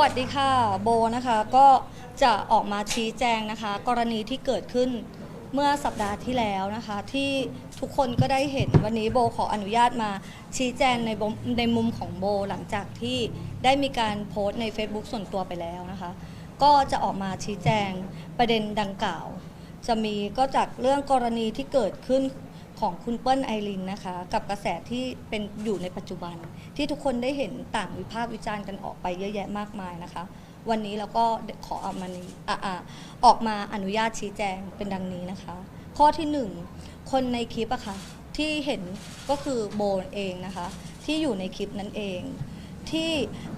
วัสดีค่ะ โบนะคะก็จะออกมาชี้แจงนะคะ กรณีที่เกิดขึ้นเมื่อสัปดาห์ที่แล้วนะคะ ที่ทุกคนก็ได้เห็นวันนี้โบขออนุญาตมาชี้แจงในในมุมของโบหลังจากที่ได้มีการโพสต์ใน Facebook ส่วนตัวไปแล้วนะคะ ก็จะออกมาชี้แจงประเด็นดังกล่าว จะมีก็จากเรื่องกรณีที่เกิดขึ้น ของคุณเปิ้ลไอรินนะคะ กับกระแสที่เป็นอยู่ในปัจจุบัน ที่ทุกคนได้เห็นต่างวิพากษ์วิจารณ์กันออกไปเยอะแยะมากมายนะคะ วันนี้เราก็ขอเอามานี้อะอะออกมาอนุญาตชี้แจงเป็นดังนี้นะคะ ข้อที่หนึ่งคนในคลิปอะค่ะที่เห็นก็คือโบเองนะคะ ที่อยู่ในคลิปนั้นเอง ที่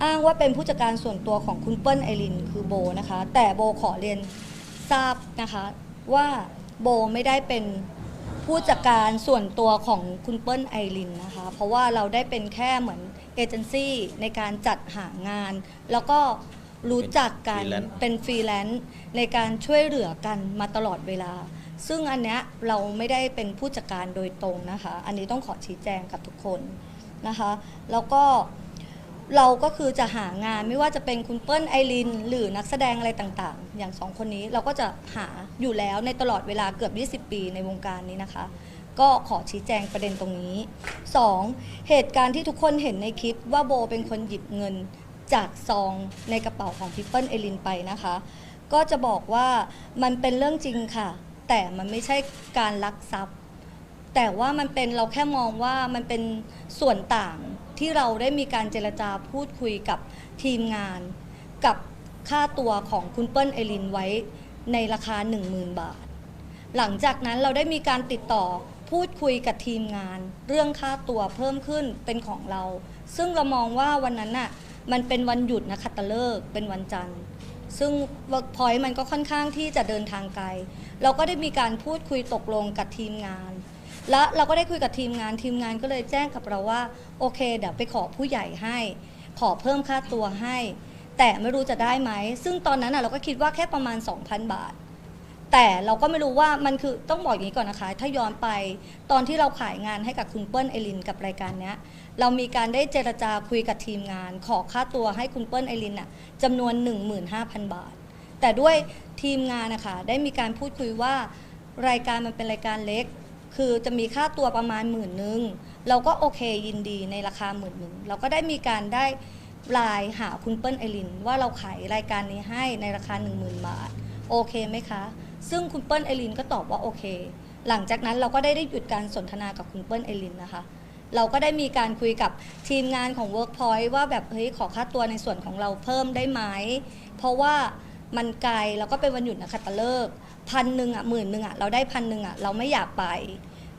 อ้างว่าเป็นผู้จัดการส่วนตัวของคุณเปิ้ลไอรินคือโบนะคะ แต่โบขอเรียนทราบนะคะว่าโบไม่ได้เป็น ผู้จัดการส่วนตัวของคุณเปิ้ลไอรินนะคะ เพราะว่าเราได้เป็นแค่เหมือนเอเจนซี่ในการจัดหางาน แล้วก็รู้จักกันเป็น freelance เป็นฟรีแลนซ์ในการช่วยเหลือกันมาตลอดเวลา ซึ่งอันเนี้ยเราไม่ได้เป็นผู้จัดการโดยตรงนะคะ อันนี้ต้องขอชี้แจงกับทุกคนนะคะ แล้วก็ เราก็คือจะหางานไม่ว่าจะเป็นคุณเปิ้ลไอรินหรือนักแสดงอะไรต่างๆ อย่างสองคนนี้เราก็จะหาอยู่แล้วในตลอดเวลาเกือบ 20 ปีในวงการนี้นะคะ ก็ขอชี้แจงประเด็นตรงนี้ 2. เหตุการณ์ที่ทุกคนเห็นในคลิปว่าโบเป็นคนหยิบเงินจากซองในกระเป๋าของพี่เปิ้ลเอลินไปนะคะ ก็จะบอกว่ามันเป็นเรื่องจริงค่ะ แต่มันไม่ใช่การลักทรัพย์ แต่ว่ามันเป็นเราแค่มองว่ามันเป็นส่วนต่าง ที่เราได้มีการเจรจาพูดคุยกับทีมงาน กับค่าตัวของคุณเปิ้ลเอลินไว้ในราคา 10,000 บาท หลังจากนั้นเราได้มีการติดต่อพูดคุยกับทีมงาน เรื่องค่าตัวเพิ่มขึ้นเป็นของเรา ซึ่งเรามองว่าวันนั้นน่ะมันเป็นวันหยุดนะคะตะเลิกษ์เป็นวันจันทร์ ซึ่ง work point มันก็ค่อนข้างที่จะเดินทางไกล เราก็ได้มีการพูดคุยตกลงกับทีมงาน และเราก็ได้คุยกับทีมงานทีมงานก็เลยแจ้งกับเราว่า โอเค เดี๋ยวไปขอผู้ใหญ่ให้ ขอเพิ่มค่าตัวให้ แต่ไม่รู้จะได้ไหม ซึ่งตอนนั้นน่ะเราก็คิดว่าแค่ประมาณ 2,000 บาท แต่เราก็ไม่รู้ว่ามันคือต้องบอกอย่างนี้ก่อนนะคะ ถ้าย้อนไปตอนที่เราขายงานให้กับคุณเปิ้ลไอรินกับรายการเนี้ย เรามีการได้เจรจาคุยกับทีมงาน ขอค่าตัวให้คุณเปิ้ลไอรินน่ะจำนวน 15,000 บาท แต่ด้วยทีมงานนะคะได้มีการพูดคุยว่ารายการมันเป็นรายการเล็ก คือจะมีค่าตัวประมาณหมื่นหนึ่งเราก็โอเคยินดีในราคาหมื่นหนึ่งเราก็ได้มีการได้ไลน์หาคุณเปิ้ลไอรินว่าเราขายรายการนี้ให้ในราคา 10,000 บาท โอเคไหมคะ ซึ่งคุณเปิ้ลไอรินก็ตอบว่าโอเค หลังจากนั้นเราก็ได้ได้หยุดการสนทนากับคุณเปิ้ลไอรินนะคะ เราก็ได้มีการคุยกับทีมงานของ Workpoint ว่าแบบเฮ้ยขอค่าตัวในส่วนของเราเพิ่มได้ไหมเพราะว่ามันไกลแล้วก็เป็นวันหยุดนะคะตะเลิก พันหนึ่งอะหมื่นหนึ่งอะเราได้พันหนึ่งอะเราไม่อยากไป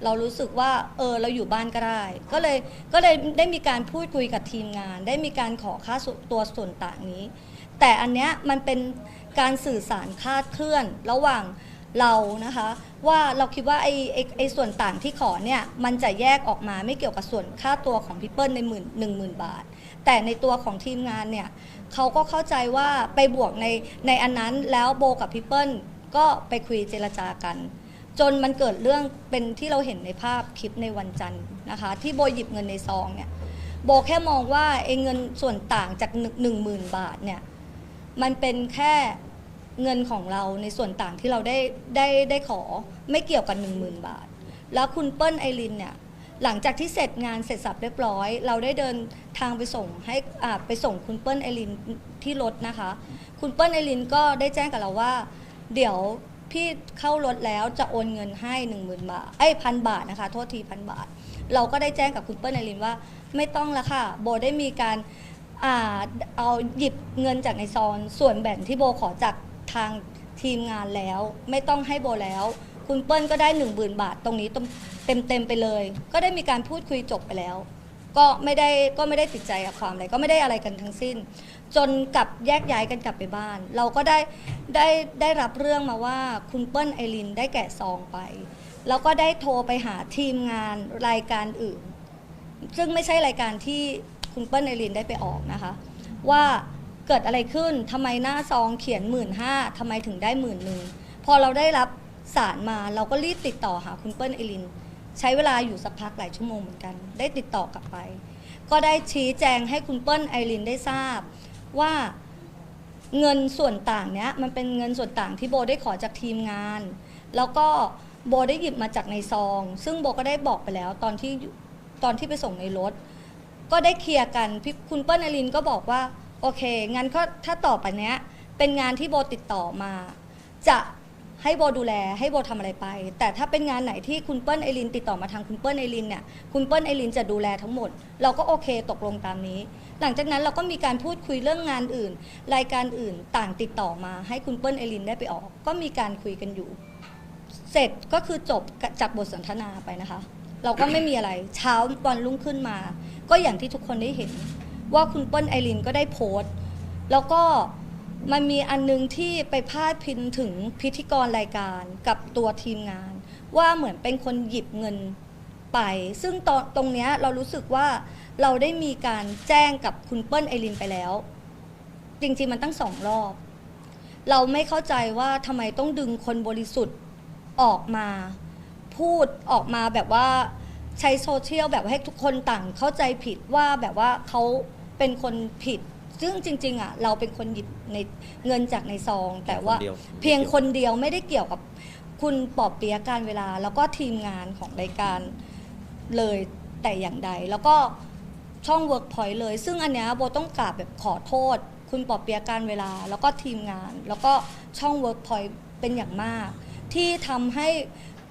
เรารู้สึกว่าเออเราอยู่บ้านก็ได้ ก็เลยก็เลยได้มีการพูดคุยกับทีมงาน ได้มีการขอค่าตัวส่วนต่างนี้ แต่อันเนี้ยมันเป็นการสื่อสารคาดเคลื่อนระหว่างเรานะคะว่าเราคิดว่าไอ้ไอ้ไอ้ส่วนต่างที่ขอเนี่ยมันจะแยกออกมาไม่เกี่ยวกับส่วนค่าตัวของพี่เปิ้ลในหมื่นหนึ่งหมื่นบาท แต่ในตัวของทีมงานเนี่ยเขาก็เข้าใจว่าไปบวกในในอันนั้นแล้วโบกับพี่เปิ้ล ก็ไปคุยเจรจากัน จนมันเกิดเรื่องเป็นที่เราเห็นในภาพคลิปในวันจันทร์นะคะ ที่โบหยิบเงินในซองเนี่ยโบแค่มองว่าไอ้เงินส่วนต่างจากหนึ่งหมื่นบาทเนี่ยมันเป็นแค่เงินของเราในส่วนต่างที่เราได้ได้ได้ขอไม่เกี่ยวกับ1 0,000 บาท แล้วคุณเปิ้ลไอรินเนี่ยหลังจากที่เสร็จงานเสร็จสับเรียบร้อย เราได้เดินทางไปส่งให้อ่าไปส่งคุณเปิ้ลไอรินที่รถนะคะ คุณเปิ้ลไอรินก็ได้แจ้งกับเราว่า เดี๋ยวพี่เข้ารถแล้วจะโอนเงินให้ 1 0,000 บาทไอ้พันบาทนะคะ โทษทีพันบาท เราก็ได้แจ้งกับคุณเปิ้ลไอรินว่า ไม่ต้องละค่ะ โบได้มีการอ่าเอาหยิบเงินจากในซองส่วนแบ่งที่โบขอจากทางทีมงานแล้ว ไม่ต้องให้โบแล้ว คุณเปิ้ลก็ได้หนึ่งบืนบาทตรงนี้เต็มเต็มไปเลย ก็ได้มีการพูดคุยจบไปแล้ว ก็ไม่ได้ก็ไม่ได้ติดใจกับความอะไรก็ไม่ได้อะไรกันทั้งสิ้น จนกลับแยกย้ายกันกลับไปบ้าน เราก็ได้ได้ได้รับเรื่องมาว่าคุณเปิ้ลไอรินได้แกะซองไป แล้วก็ได้โทรไปหาทีมงานรายการอื่น ซึ่งไม่ใช่รายการที่คุณเปิ้ลไอรินได้ไปออกนะคะ ว่าเกิดอะไรขึ้นทำไมหน้าซองเขียนหมื่นห้าทำไมถึงได้หมื่นหนึ่งพอเราได้รับสารมาเราก็รีบติดต่อหาคุณเปิ้ลไอริน ใช้เวลาอยู่สักพักหลายชั่วโมงเหมือนกัน ได้ติดต่อกลับไป ก็ได้ชี้แจงให้คุณเปิ้ลไอรินได้ทราบ ว่าเงินส่วนต่างเนี้ยมันเป็นเงินส่วนต่างที่โบได้ขอจากทีมงาน แล้วก็โบได้หยิบมาจากในซอง ซึ่งโบก็ได้บอกไปแล้วตอนที่ตอนที่ไปส่งในรถ ก็ได้เคลียร์กันพี่คุณเปิ้ลนรินก็บอกว่าโอเค งั้นก็ถ้าต่อไปเนี้ยเป็นงานที่โบติดต่อมา จะให้โบดูแลให้โบทำอะไรไป แต่ถ้าเป็นงานไหนที่คุณเปิ้ลไอรินติดต่อมาทางคุณเปิ้ลไอรินเนี่ยคุณเปิ้ลไอรินจะดูแลทั้งหมด เราก็โอเคตกลงตามนี้ หลังจากนั้นเราก็มีการพูดคุยเรื่องงานอื่น รายการอื่นต่างติดต่อมา ให้คุณเปิ้ลไอรินได้ไปออก ก็มีการคุยกันอยู่ เสร็จก็คือจบจากบทสนทนาไปนะคะ เราก็ไม่มีอะไรเช้าวันรุ่งขึ้นมา ก็อย่างที่ทุกคนได้เห็น ว่าคุณเปิ้ลไอรินก็ได้โพสต์ แล้วก็มันมีอันนึงที่ไปพาดพิงถึงพิธีกรรายการกับตัวทีมงาน ว่าเหมือนเป็นคนหยิบเงิน ไป ซึ่งตอนตรงเนี้ยเรารู้สึกว่าเราได้มีการแจ้งกับคุณเปิ้ลไอรินไปแล้ว จริงๆมันตั้งสองรอบ เราไม่เข้าใจว่าทำไมต้องดึงคนบริสุทธิ์ออกมา พูดออกมาแบบว่าใช้โซเชียลแบบให้ทุกคนต่างเข้าใจผิดว่าแบบว่าเขาเป็นคนผิด ซึ่งจริง ๆอะเราเป็นคนหยิบในเงินจากในซอง แต่ว่าคนเดียว เพียงคนเดียวไม่ได้เกี่ยวกับคุณปอบเปียะการเวลา แล้วก็ทีมงานของรายการ เลยแต่อย่างใด แล้วก็ช่อง Workpoint เลย ซึ่งอันเนี้ยโบต้องกราบแบบขอโทษ คุณปอบเปียการเวลา แล้วก็ทีมงาน แล้วก็ช่อง Workpoint เป็นอย่างมาก ที่ทำให้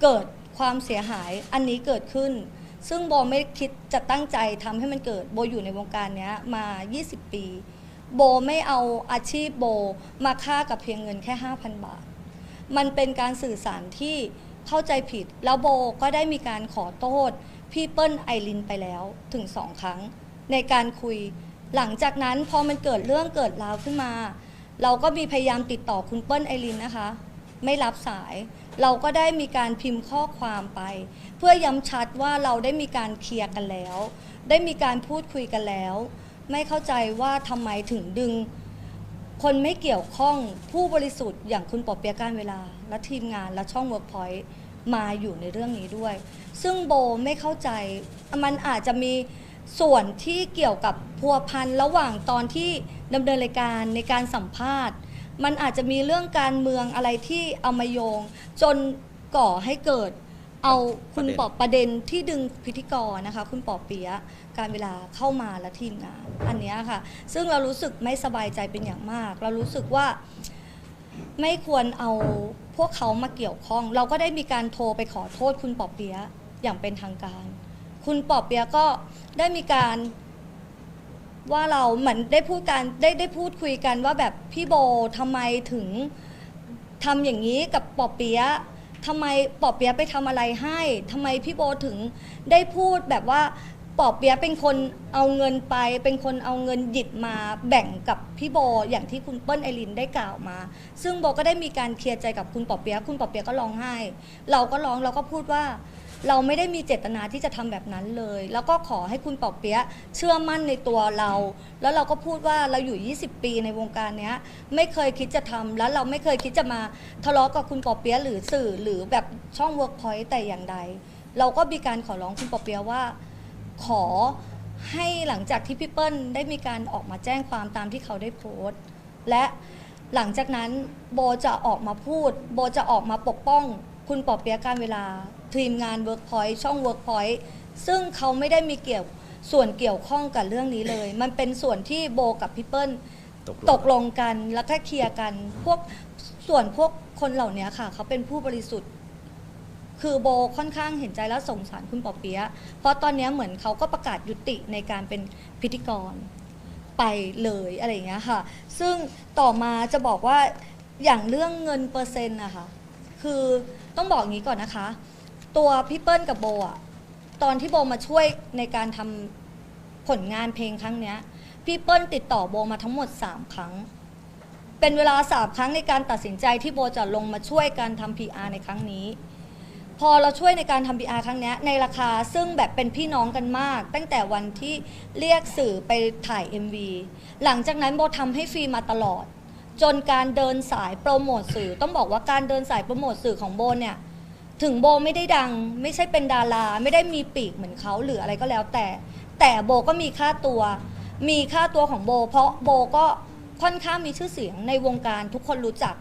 เกิดความเสียหายอันนี้เกิดขึ้น ซึ่งโบไม่คิดจะตั้งใจทำให้มันเกิดโบอยู่ในวงการเนี้ยมา 20 ปี โบไม่เอาอาชีพโบมาค่ากับเพียงเงินแค่ 5,000 บาท มันเป็นการสื่อสารที่เข้าใจผิด แล้วโบก็ได้มีการขอโทษ พี่เปิ้ลไอรินไปแล้วถึงสองครั้ง ในการคุย หลังจากนั้นพอมันเกิดเรื่องเกิดราวขึ้นมา เราก็มีพยายามติดต่อคุณเปิ้ลไอรินนะคะ ไม่รับสาย เราก็ได้มีการพิมพ์ข้อความไป เพื่อย้ำชัดว่าเราได้มีการเคลียร์กันแล้ว ได้มีการพูดคุยกันแล้ว ไม่เข้าใจว่าทำไมถึงดึง คนไม่เกี่ยวข้องผู้บริสุทธิ์อย่างคุณปอเปียการเวลา และทีมงานและช่อง Workpoint มาอยู่ในเรื่องนี้ด้วย ซึ่งโบไม่เข้าใจมันอาจจะมีส่วนที่เกี่ยวกับพัวพันระหว่างตอนที่ดำเนินรายการในการสัมภาษณ์ มันอาจจะมีเรื่องการเมืองอะไรที่เอามาโยง จนก่อให้เกิด เอาคุณปอบประเด็นที่ดึงพิธีกรนะคะ คุณปอบเปียะการเวลาเข้ามาและทีมงานอันเนี้ยค่ะ ซึ่งเรารู้สึกไม่สบายใจเป็นอย่างมาก เรารู้สึกว่า ไม่ควรเอาพวกเขามาเกี่ยวข้อง เราก็ได้มีการโทรไปขอโทษคุณปอบเปียะอย่างเป็นทางการ คุณปอบเปียะก็ได้มีการว่าเราเหมือนได้พูดกันได้ได้พูดคุยกันว่าแบบพี่โบทำไมถึงทำอย่างนี้กับปอบเปียะทำไมปอบเปียะไปทำอะไรให้ทำไมพี่โบถึงได้พูดแบบว่า ปอบเปียะเป็นคนเอาเงินไป เป็นคนเอาเงินหยิบมาแบ่งกับพี่โบอย่างที่คุณเปิ้ลไอรินได้กล่าวมา ซึ่งโบก็ได้มีการเคลียร์ใจกับคุณปอบเปียะคุณปอบเปียะก็ร้องไห้ เราก็ร้องเราก็พูดว่า เราไม่ได้มีเจตนาที่จะทำแบบนั้นเลย แล้วก็ขอให้คุณปอบเปียะเชื่อมั่นในตัวเรา แล้วเราก็พูดว่าเราอยู่ 20 ปีในวงการเนี้ยไม่เคยคิดจะทำแล้วเราไม่เคยคิดจะมาทะเลาะกับคุณปอบเปียะหรือสื่อหรือแบบช่อง Workpoint แต่อย่างใด เราก็มีการขอร้องคุณปอบเปียะว่า ขอให้หลังจากที่พี่เปิ้ลได้มีการออกมาแจ้งความตามที่เขาได้โพสต์ และหลังจากนั้นโบจะออกมาพูด โบจะออกมาปกป้อง คุณปอเปียะการเวลา ทีมงาน Workpoint ช่อง Workpoint ซึ่งเขาไม่ได้มีเกี่ยวส่วนเกี่ยวข้องกับเรื่องนี้เลย มันเป็นส่วนที่โบกับพี่เปิ้ล ตกตกลงกันแล้วก็เคลียร์กันพวกส่วนพวกคนเหล่านี้ค่ะ เขาเป็นผู้บริสุทธิ์ คือโบค่อนข้างเห็นใจและสงสารคุณปอเปียะเพราะตอนนี้เหมือนเขาก็ประกาศยุติในการเป็นพิธีกรไปเลยอะไรอย่างเงี้ยค่ะ ซึ่งต่อมาจะบอกว่าอย่างเรื่องเงินเปอร์เซ็นต์อะคะคือต้องบอกอย่างนี้ก่อนนะคะ ตัวพี่เปิ้ลกับโบอะตอนที่โบมาช่วยในการทำผลงานเพลงครั้งเนี้ยพี่เปิ้ลติดต่อโบมาทั้งหมด 3 ครั้ง เป็นเวลา3ครั้งในการตัดสินใจที่โบจะลงมาช่วยการทำ PR ในครั้งนี้ พอเราช่วยในการทำ PR ครั้งเนี้ยในราคาซึ่งแบบเป็นพี่น้องกันมาก ตั้งแต่วันที่เรียกสื่อไปถ่าย MV หลังจากนั้นโบทำให้ฟรีมาตลอด จนการเดินสายโปรโมทสื่อ ต้องบอกว่าการเดินสายโปรโมทสื่อของโบเนี่ยถึงโบไม่ได้ดัง ไม่ใช่เป็นดารา ไม่ได้มีปีกเหมือนเขาหรืออะไรก็แล้วแต่ แต่โบก็มีค่าตัว มีค่าตัวของโบ เพราะโบก็ค่อนข้างมีชื่อเสียงในวงการทุกคนรู้จัก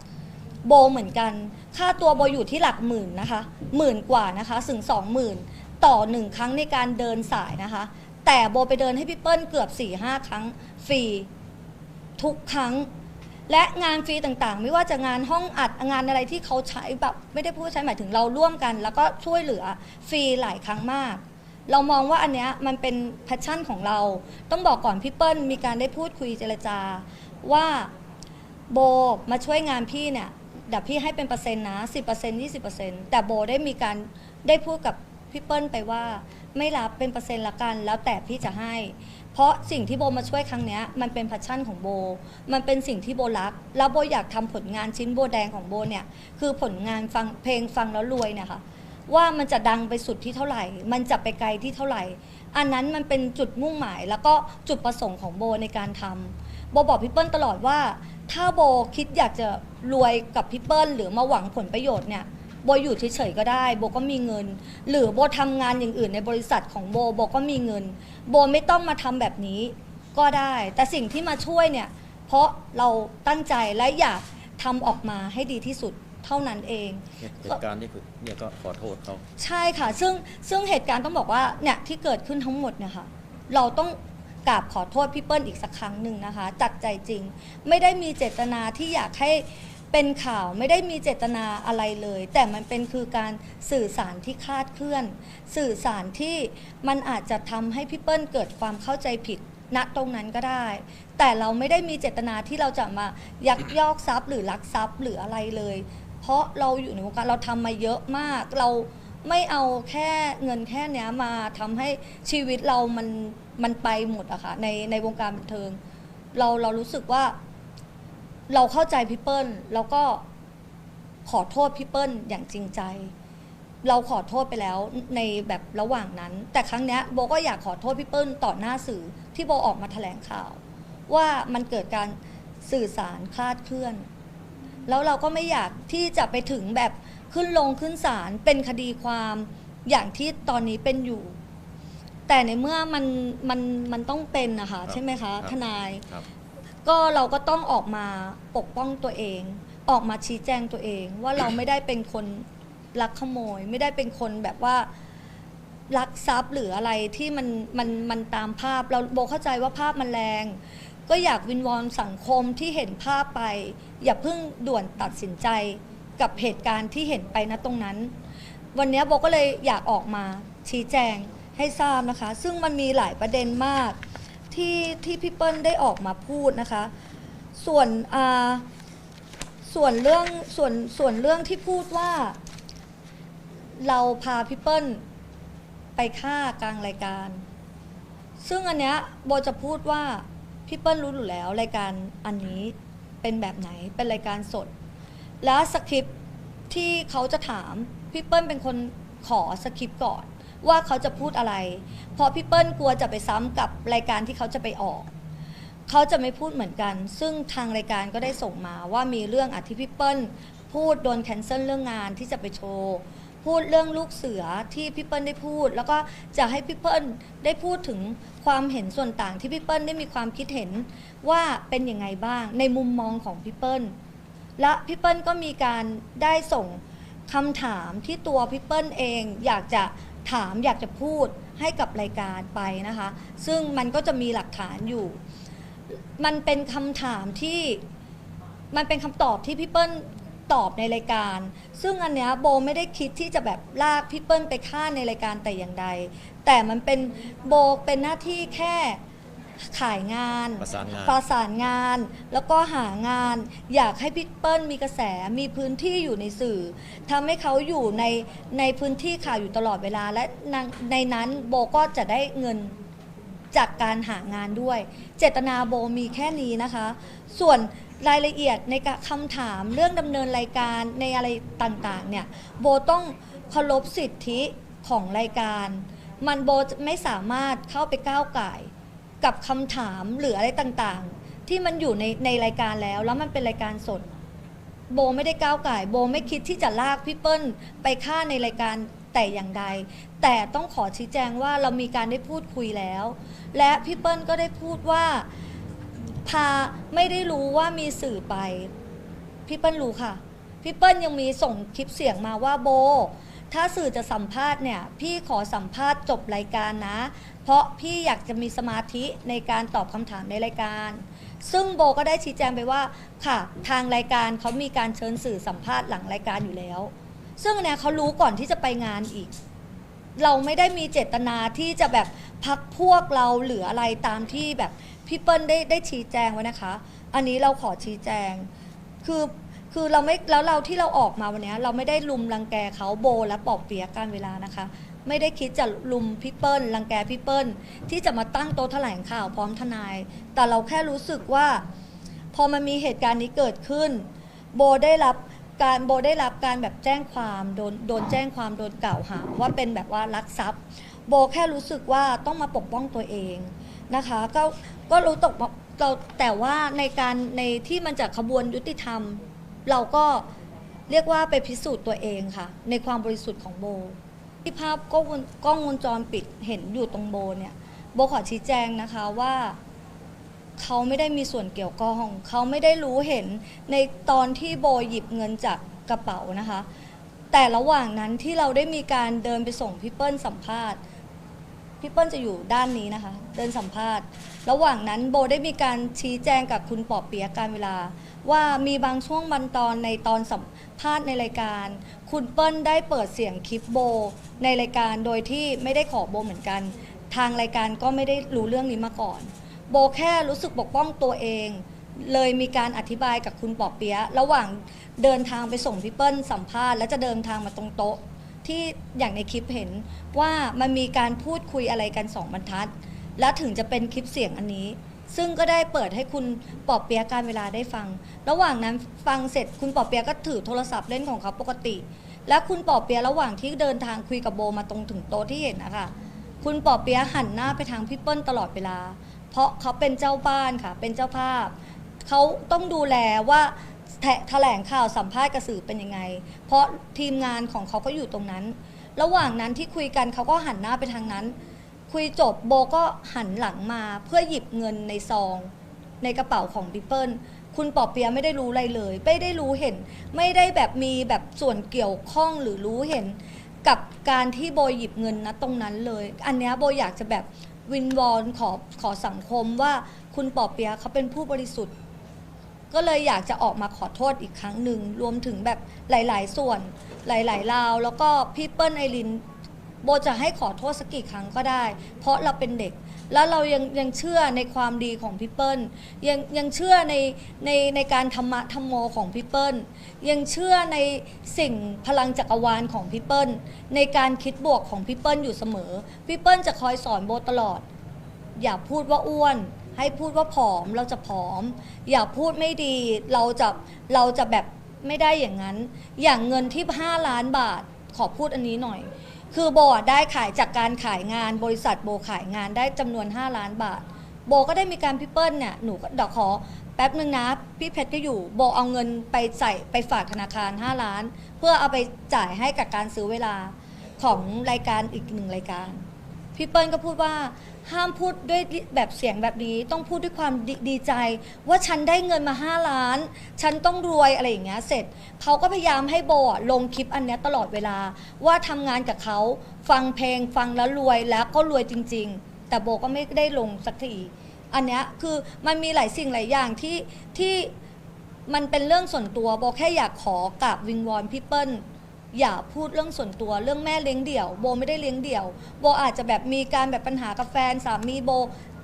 โบเหมือนกัน ค่าตัวโบอยู่ที่หลักหมื่นนะคะหมื่นกว่านะคะถึงสองหมื่นต่อหนึ่งครั้งในการเดินสายนะคะ แต่โบไปเดินให้พี่เปิ้ลเกือบ4ี่ห้าครั้งฟรีทุกครั้ง และงานฟรีต่างๆ ไม่ว่าจะงานห้องอัดงานอะไรที่เขาใช้แบบไม่ได้พูดใช้หมายถึงเราร่วมกัน แล้วก็ช่วยเหลือฟรีหลายครั้งมาก เรามองว่าอันเนี้ยมันเป็นแพชชั่นของเรา ต้องบอกก่อนพี่เปิ้ลมีการได้พูดคุยเจรจาว่าโบมาช่วยงานพี่เนี่ย เดี๋ยวพี่ให้เป็นเปอร์เซ็นต์นะ10% 20%แต่โบได้มีการได้พูดกับพี่เปิ้ลไปว่า ไม่รับเป็นเปอร์เซ็นต์ละกันแล้วแต่พี่จะให้ เพราะสิ่งที่โบมาช่วยครั้งเนี้ยมันเป็นแพชชั่นของโบ มันเป็นสิ่งที่โบรัก แล้วโบอยากทำผลงานชิ้นโบแดงของโบเนี่ยคือผลงานฟังเพลงฟังแล้วรวยเนี่ยค่ะว่ามันจะดังไปสุดที่เท่าไหร่ มันจะไปไกลที่เท่าไหร่ อันนั้นมันเป็นจุดมุ่งหมายแล้วก็จุดประสงค์ของโบในการทำ โบบอกพี่เปิ้ลตลอดว่า ถ้าโบคิดอยากจะรวยกับพี่เปิ้ลหรือมาหวังผลประโยชน์เนี่ยโบอยู่เฉยๆก็ได้โบก็มีเงิน หรือโบทำงานอย่างอื่นในบริษัทของโบโบก็มีเงิน โบไม่ต้องมาทำแบบนี้ก็ได้ แต่สิ่งที่มาช่วยเนี่ย เพราะเราตั้งใจและอยากทำออกมาให้ดีที่สุดเท่านั้นเองเหตุการณ์ที่คือเนี่ยก็ขอโทษเขาใช่ค่ะ ซึ่งซึ่งเหตุการณ์ต้องบอกว่าเนี่ยที่เกิดขึ้นทั้งหมดเนี่ยค่ะเราต้อง กราบขอโทษพี่เปิ้ลอีกสักครั้งหนึ่งนะคะ จากใจจริง ไม่ได้มีเจตนาที่อยากให้เป็นข่าวไม่ได้มีเจตนาอะไรเลย แต่มันเป็นคือการสื่อสารที่คลาดเคลื่อน สื่อสารที่มันอาจจะทำให้พี่เปิ้ลเกิดความเข้าใจผิดณตรงนั้นก็ได้ แต่เราไม่ได้มีเจตนาที่เราจะมายักยอกทรัพย์หรือลักทรัพย์หรืออะไรเลย เพราะเราอยู่ในวงการเราทำมาเยอะมากเรา ไม่เอาแค่เงินแค่เนี้ยมาทำให้ชีวิตเรามันมันไปหมดอะค่ะในในวงการบันเทิง เราเรารู้สึกว่า เราเข้าใจพี่เปิ้ลแล้วก็ขอโทษพี่เปิ้ลอย่างจริงใจ เราขอโทษไปแล้วในแบบระหว่างนั้น แต่ครั้งเนี้ยโบก็อยากขอโทษพี่เปิ้ลต่อหน้าสื่อที่โบออกมาแถลงข่าว ว่ามันเกิดการสื่อสารคลาดเคลื่อน แล้วเราก็ไม่อยากที่จะไปถึงแบบ ขึ้นลงขึ้นศาลเป็นคดีความอย่างที่ตอนนี้เป็นอยู่ แต่ในเมื่อมันมันมันต้องเป็นนะคะครับใช่ไหมคะครับทนายครับก็เราก็ต้องออกมาปกป้องตัวเอง ออกมาชี้แจงตัวเอง ว่าเราไม่ได้เป็นคนลักขโมย ไม่ได้เป็นคนแบบว่าลักทรัพย์หรืออะไรที่มันมันมันตามภาพ เราโบเข้าใจว่าภาพมันแรง ก็อยากวินวอนสังคมที่เห็นภาพไป อย่าเพิ่งด่วนตัดสินใจ กับเหตุการณ์ที่เห็นไปนะตรงนั้น วันนี้โบก็เลยอยากออกมาชี้แจงให้ทราบนะคะ ซึ่งมันมีหลายประเด็นมากที่ที่พี่เปิ้ลได้ออกมาพูดนะคะ ส่วนอ่าส่วนเรื่องส่วนส่วนเรื่องที่พูดว่า เราพาพี่เปิ้ลไปฆ่ากลางรายการ ซึ่งอันเนี้ยโบจะพูดว่าพี่เปิ้ลรู้อยู่แล้วรายการอันนี้เป็นแบบไหนเป็นรายการสด แล้วสคริปต์ที่เขาจะถามพี่เปิ้ลเป็นคนขอสคริปต์ก่อน ว่าเขาจะพูดอะไร เพราะพี่เปิ้ลกลัวจะไปซ้ำกับรายการที่เขาจะไปออก เขาจะไม่พูดเหมือนกัน ซึ่งทางรายการก็ได้ส่งมาว่ามีเรื่องอธิพี่เปิ้ลพูดโดนแคนเซิลเรื่องงานที่จะไปโชว์พูดเรื่องลูกเสือที่พี่เปิ้ลได้พูด แล้วก็จะให้พี่เปิ้ลได้พูดถึงความเห็นส่วนต่างที่พี่เปิ้ลได้มีความคิดเห็นว่าเป็นยังไงบ้างในมุมมองของพี่เปิ้ล และพี่เปิ้ลก็มีการได้ส่งคำถามที่ตัวพี่เปิ้ลเอง อยากจะถามอยากจะพูดให้กับรายการไปนะคะ ซึ่งมันก็จะมีหลักฐานอยู่ มันเป็นคำถามที่มันเป็นคำตอบที่พี่เปิ้ลตอบในรายการ ซึ่งอันเนี้ยโบไม่ได้คิดที่จะแบบลากพี่เปิ้ลไปฆ่าในรายการแต่อย่างใด แต่มันเป็นโบเป็นหน้าที่แค่ ขายงาน ประสานงานประสานงาน แล้วก็หางาน อยากให้พี่เปิ้ลมีกระแสมีพื้นที่อยู่ในสื่อทำให้เขาอยู่ในในพื้นที่ข่าวอยู่ตลอดเวลา และในในนั้นโบก็จะได้เงินจากการหางานด้วย เจตนาโบมีแค่นี้นะคะ ส่วนรายละเอียดในการคำถามเรื่องดำเนินรายการในอะไรต่างๆเนี่ยโบต้องเคารพสิทธิของรายการ มันโบจะไม่สามารถเข้าไปก้าวไก่าย กับคำถามหรืออะไรต่างๆ ที่มันอยู่ในในรายการแล้ว แล้วมันเป็นรายการสด โบไม่ได้ก้าวไก่าย โบไม่คิดที่จะลากพี่เปิ้ลไปฆ่าในรายการแต่อย่างใด แต่ต้องขอชี้แจงว่าเรามีการได้พูดคุยแล้ว และพี่เปิ้ลก็ได้พูดว่าพาไม่ได้รู้ว่ามีสื่อไป พี่เปิ้ลรู้ค่ะ พี่เปิ้ลยังมีส่งคลิปเสียงมาว่าโบ ถ้าสื่อจะสัมภาษณ์เนี่ย พี่ขอสัมภาษณ์จบรายการนะ เพราะพี่อยากจะมีสมาธิในการตอบคำถามในรายการ ซึ่งโบก็ได้ชี้แจงไปว่า ค่ะ ทางรายการเขามีการเชิญสื่อสัมภาษณ์หลังรายการอยู่แล้ว ซึ่งเนี่ยเขารู้ก่อนที่จะไปงานอีก เราไม่ได้มีเจตนาที่จะแบบพักพวกเราหรืออะไรตามที่แบบพี่เปิ้ลได้ได้ชี้แจงไว้นะคะ อันนี้เราขอชี้แจง คือ คือเราไม่แล้วเราที่เราออกมาวันนี้เราไม่ได้ลุมรังแกเขาโบและปอบเปียกการเวลานะคะ ไม่ได้คิดจะลุมพี่เปิ้ลรังแกพี่เปิ้ลที่จะมาตั้งโต๊ะแถลงข่าวพร้อมทนาย แต่เราแค่รู้สึกว่า พอมันมีเหตุการณ์นี้เกิดขึ้น โบได้รับการโบได้รับการแบบแจ้งความโดนโดนแจ้งความโดนกล่าวหาว่าเป็นแบบว่าลักทรัพย์ โบแค่รู้สึกว่าต้องมาปกป้องตัวเองนะคะ ก็ก็รู้ตกเราแต่ว่าในการในที่มันจะขบวนยุติธรรม เราก็เรียกว่าไปพิสูจน์ตัวเองค่ะ ในความบริสุทธิ์ของโบ ที่ภาพกล้องวงกล้องวงจรปิดเห็นอยู่ตรงโบเนี่ยโบขอชี้แจงนะคะว่าเขาไม่ได้มีส่วนเกี่ยวข้อง เขาไม่ได้รู้เห็นในตอนที่โบหยิบเงินจากกระเป๋านะคะ แต่ระหว่างนั้นที่เราได้มีการเดินไปส่งพี่เปิ้ลสัมภาษณ์พี่เปิ้ลจะอยู่ด้านนี้นะคะ เดินสัมภาษณ์ ระหว่างนั้นโบได้มีการชี้แจงกับคุณปอเปียกการเวลา ว่ามีบางช่วงบางตอนในตอนสัมภาษณ์ในรายการ คุณเปิ้ลได้เปิดเสียงคลิปโบ ในรายการโดยที่ไม่ได้ขอโบเหมือนกัน ทางรายการก็ไม่ได้รู้เรื่องนี้มาก่อน โบแค่รู้สึกปกป้องตัวเอง เลยมีการอธิบายกับคุณปอเปียะระหว่างเดินทางไปส่งพี่เปิ้ลสัมภาษณ์แล้วจะเดินทางมาตรงโต๊ะ ที่อย่างในคลิปเห็นว่ามันมีการพูดคุยอะไรกันสองบรรทัด และถึงจะเป็นคลิปเสียงอันนี้ ซึ่งก็ได้เปิดให้คุณปอบเปียการเวลาได้ฟัง ระหว่างนั้นฟังเสร็จคุณปอบเปียก็ถือโทรศัพท์เล่นของเขาปกติ และคุณปอบเปียระหว่างที่เดินทางคุยกับโบมาตรงถึงโต๊ะที่เห็นนะคะคุณปอบเปียหันหน้าไปทางพี่เปิ้ลตลอดเวลา เพราะเขาเป็นเจ้าบ้านค่ะ เป็นเจ้าภาพ เขาต้องดูแลว่าแถแถลงข่าวสัมภาษณ์กระสือเป็นยังไง เพราะทีมงานของเขาก็อยู่ตรงนั้น ระหว่างนั้นที่คุยกันเขาก็หันหน้าไปทางนั้น คุยจบโบก็หันหลังมาเพื่อหยิบเงินในซอง ในกระเป๋าของพี่เปิ้ลคุณปอเปียไม่ได้รู้อะไรเลย ไม่ได้รู้เห็น ไม่ได้แบบมีแบบส่วนเกี่ยวข้องหรือรู้เห็น กับการที่โบหยิบเงินนะตรงนั้นเลย อันเนี้ยโบอยากจะแบบวินวอนขอขอสังคมว่าคุณปอเปียเขาเป็นผู้บริสุทธิ์ ก็เลยอยากจะออกมาขอโทษอีกครั้งหนึ่งรวมถึงแบบหลาย ๆ ส่วนหลาย ๆ ราว แล้วก็พี่เปิ้ลไอริน โบจะให้ขอโทษสักกี่ครั้งก็ได้ เพราะเราเป็นเด็ก แล้วเรายังยังเชื่อในความดีของพี่เปิ้ลยังยังเชื่อในในในการธรรมะธรรมโมของพี่เปิ้ลยังเชื่อในสิ่งพลังจักรวาลของพี่เปิ้ลในการคิดบวกของพี่เปิ้ลอยู่เสมอพี่เปิ้ลจะคอยสอนโบตลอด อย่าพูดว่าอ้วนให้พูดว่าผอมเราจะผอม อย่าพูดไม่ดีเราจะเราจะแบบไม่ได้อย่างนั้น อย่างเงินที่ 5 ล้านบาทขอพูดอันนี้หน่อย คือโบได้ขายจากการขายงานบริษัทโบขายงานได้จำนวน 5 ล้านบาท โบก็ได้มีการพี่เปิ้ลเนี่ยหนูก็ดอกขอแป๊บนึงนะพี่เพชรก็อยู่โบเอาเงินไปใส่ไปฝากธนาคาร 5 ล้าน เพื่อเอาไปจ่ายให้กับการซื้อเวลาของรายการอีกหนึ่งรายการพี่เปิ้ลก็พูดว่า ห้ามพูดด้วยแบบเสียงแบบนี้ ต้องพูดด้วยความดดีใจ ว่าฉันได้เงินมา 5 ล้าน ฉันต้องรวยอะไรอย่างเงี้ยเสร็จเขาก็พยายามให้โบลงคลิปอันเนี้ยตลอดเวลาว่าทำงานกับเขาฟังเพลง ฟังแล้วรวยแล้วก็รวยจริง ๆ แต่โบก็ไม่ได้ลงสักทีอันเนี้ยคือมันมีหลายสิ่งหลายอย่างที่ที่มันเป็นเรื่องส่วนตัวโบแค่อยากขอกราบวิงวอนพี่เปิ้ล อย่าพูดเรื่องส่วนตัวเรื่องแม่เลี้ยงเดี่ยว โบไม่ได้เลี้ยงเดี่ยว โบอาจจะแบบมีการแบบปัญหากับแฟนสามีโบ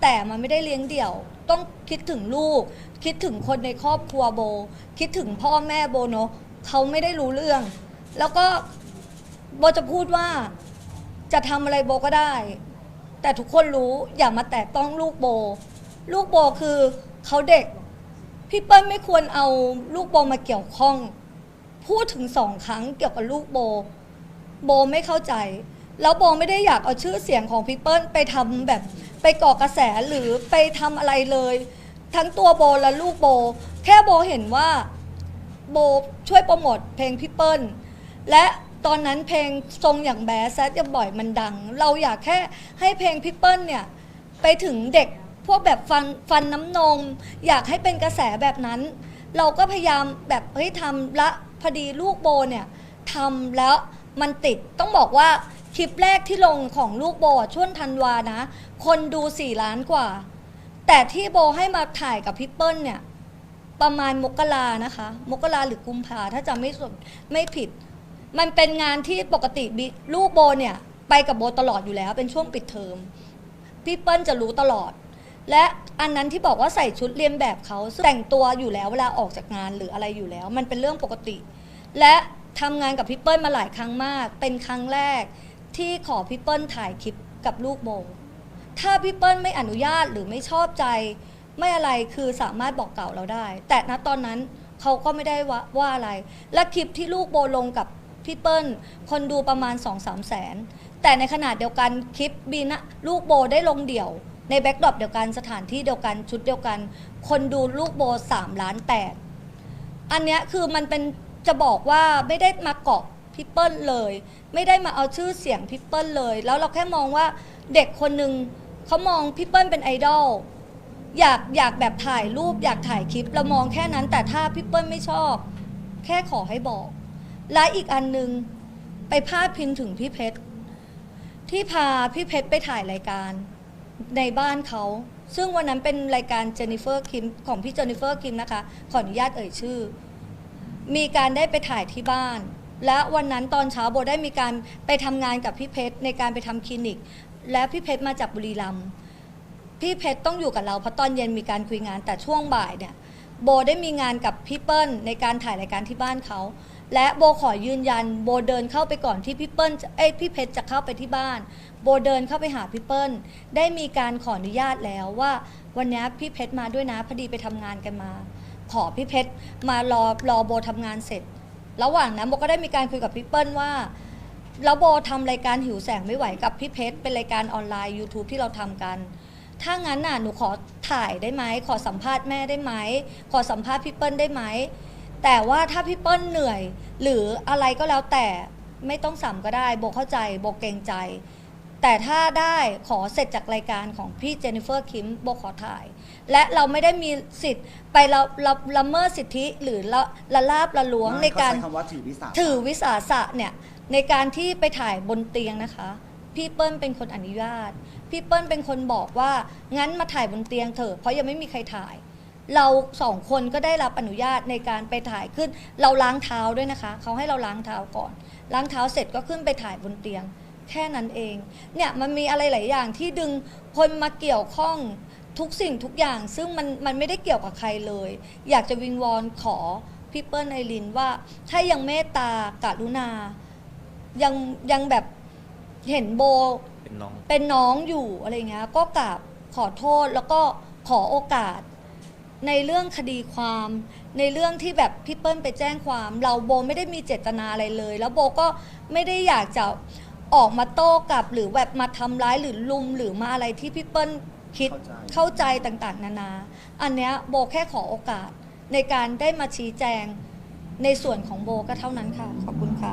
แต่มันไม่ได้เลี้ยงเดี่ยว ต้องคิดถึงลูก คิดถึงคนในครอบครัวโบ คิดถึงพ่อแม่โบเนาะเขาไม่ได้รู้เรื่อง แล้วก็โบจะพูดว่าจะทำอะไรโบก็ได้ แต่ทุกคนรู้อย่ามาแตะต้องลูกโบ ลูกโบคือเขาเด็กพี่เปิ้ลไม่ควรเอาลูกโบมาเกี่ยวข้อง พูดถึงสองครั้งเกี่ยวกับลูกโบ โบไม่เข้าใจ แล้วโบไม่ได้อยากเอาชื่อเสียงของพี่เปิ้ลไปทำแบบไปก่อกระแสหรือไปทำอะไรเลย ทั้งตัวโบและลูกโบ แค่โบเห็นว่าโบช่วยโปรโมทเพลงพี่เปิ้ลและตอนนั้นเพลงทรงอย่างแบดแซดจะบ่อยมันดัง เราอยากแค่ให้เพลงพี่เปิ้ลเนี่ยไปถึงเด็กพวกแบบฟันฟันน้ำนม อยากให้เป็นกระแสแบบนั้น เราก็พยายามแบบเฮ้ยทำละ พอดีลูกโบเนี่ยทำแล้วมันติดต้องบอกว่าคลิปแรกที่ลงของลูกโบอะช่วงธันวานะ คนดูสี่ล้านกว่า แต่ที่โบให้มาถ่ายกับพี่เปิ้ลเนี่ย ประมาณมกรานะคะ มกราหรือกุมภาถ้าจำไม่สไม่ผิด มันเป็นงานที่ปกติบิลูกโบเนี่ย ไปกับโบตลอดอยู่แล้ว เป็นช่วงปิดเทอมพี่เปิ้ลจะรู้ตลอด และอันนั้นที่บอกว่าใส่ชุดเรียนแบบเขาซึ่งแต่งตัวอยู่แล้วเวลาออกจากงานหรืออะไรอยู่แล้ว มันเป็นเรื่องปกติ และทำงานกับพี่เปิ้ลมาหลายครั้งมาก เป็นครั้งแรกที่ขอพี่เปิ้ลถ่ายคลิปกับลูกโบถ้าพี่เปิ้ลไม่อนุญาตหรือไม่ชอบใจ ไม่อะไรคือสามารถบอกเกล่าวเราได้ แต่ณตอนนั้นเขาก็ไม่ได้ว่าว่าอะไร และคลิปที่ลูกโบลงกับพี่เปิ้ลคนดูประมาณ2-3สามแสน แต่ในขณะเดียวกันคลิปบีนะลูกโบได้ลงเดี่ยว ในแบ็กดรอปเดียวกันสถานที่เดียวกันชุดเดียวกัน คนดูลูกโบ3ล้านแปดอันเนี้ยคือมันเป็นจะบอกว่าไม่ได้มาเกาะพี่เปิ้ลเลย ไม่ได้มาเอาชื่อเสียงพี่เปิ้ลเลย แล้วเราแค่มองว่าเด็กคนหนึ่งเขามองพี่เปิ้ลเป็นไอดอลอยากอยากแบบถ่ายรูปอยากถ่ายคลิปเรามองแค่นั้น แต่ถ้าพี่เปิ้ลไม่ชอบ แค่ขอให้บอก และอีกอันหนึ่งไปพาดพิงถึงพี่เพชรที่พาพี่เพชรไปถ่ายรายการ ในบ้านเขา ซึ่งวันนั้นเป็นรายการเจนนิเฟอร์คิมของพี่เจนนิเฟอร์คิมนะคะ ขออนุญาตเอ่ยชื่อ มีการได้ไปถ่ายที่บ้าน และวันนั้นตอนเช้าโบได้มีการไปทำงานกับพี่เพชรในการไปทำคลินิก และพี่เพชรมาจากบุรีรัมย์พี่เพชรต้องอยู่กับเราเพราะตอนเย็นมีการคุยงานแต่ช่วงบ่ายเนี่ยโบได้มีงานกับพี่เปิ้ลในการถ่ายรายการที่บ้านเขา และโบขอยืนยัน โบเดินเข้าไปก่อนที่พี่เปิ้ลจะเอ้ยพี่เพชรจะเข้าไปที่บ้าน โบเดินเข้าไปหาพี่เปิ้ล ได้มีการขออนุญาตแล้วว่า วันนี้พี่เพชรมาด้วยนะพอดีไปทำงานกันมา ขอพี่เพชรมารอรอโบทำงานเสร็จ ระหว่างนั้นโบก็ได้มีการคุยกับพี่เปิ้ลว่าแล้วโบทำรายการหิวแสงไม่ไหวกับพี่เพชรเป็นรายการออนไลน์ YouTube ที่เราทำกัน ถ้างั้นน่ะหนูขอถ่ายได้ไหมขอสัมภาษณ์แม่ได้ไหมขอสัมภาษณ์พี่เปิ้ลได้ไหม แต่ว่าถ้าพี่เปิ้ลเหนื่อย หรืออะไรก็แล้วแต่ไม่ต้องสัมก็ได้โบเข้าใจโบเกรงใจ แต่ถ้าได้ขอเสร็จจากรายการของพี่เจนนิเฟอร์คิมโบขอถ่าย และเราไม่ได้มีสิทธิ์ไปละละละเมิดสิทธิหรือละละลาบละล้วงในการเขใช้คำว่าถือวิสาสะถือวิสาสะเนี่ยในการที่ไปถ่ายบนเตียงนะคะ พี่เปิ้ลเป็นคนอนุญาต พี่เปิ้ลเป็นคนบอกว่างั้นมาถ่ายบนเตียงเถอะเพราะยังไม่มีใครถ่าย เราสองคนก็ได้รับอนุญาตในการไปถ่ายขึ้น เราล้างเท้าด้วยนะคะ เขาให้เราล้างเท้าก่อน ล้างเท้าเสร็จก็ขึ้นไปถ่ายบนเตียง แค่นั้นเอง เนี่ยมันมีอะไรหลายอย่างที่ดึงคนมาเกี่ยวข้องทุกสิ่งทุกอย่าง ซึ่งมันมันไม่ได้เกี่ยวกับใครเลย อยากจะวิงวอนขอพี่เปิ้ลไอรินว่า ถ้ายังเมตตากรุณา ยังยังแบบเห็นโบเป็นน้องเป็นน้องอยู่อะไรเงี้ยก็กราบขอโทษแล้วก็ขอโอกาส ในเรื่องคดีความ ในเรื่องที่แบบพี่เปิ้ลไปแจ้งความ เราโบไม่ได้มีเจตนาอะไรเลย แล้วโบก็ไม่ได้อยากจะออกมาโต้กลับ หรือแบบมาทำร้ายหรือลุมหรือมาอะไรที่พี่เปิ้ลคิดเข้าใจเข้าใจต่างๆ นานา อันเนี้ยโบแค่ขอโอกาสในการได้มาชี้แจงในส่วนของโบก็เท่านั้นค่ะ ขอบคุณค่ะ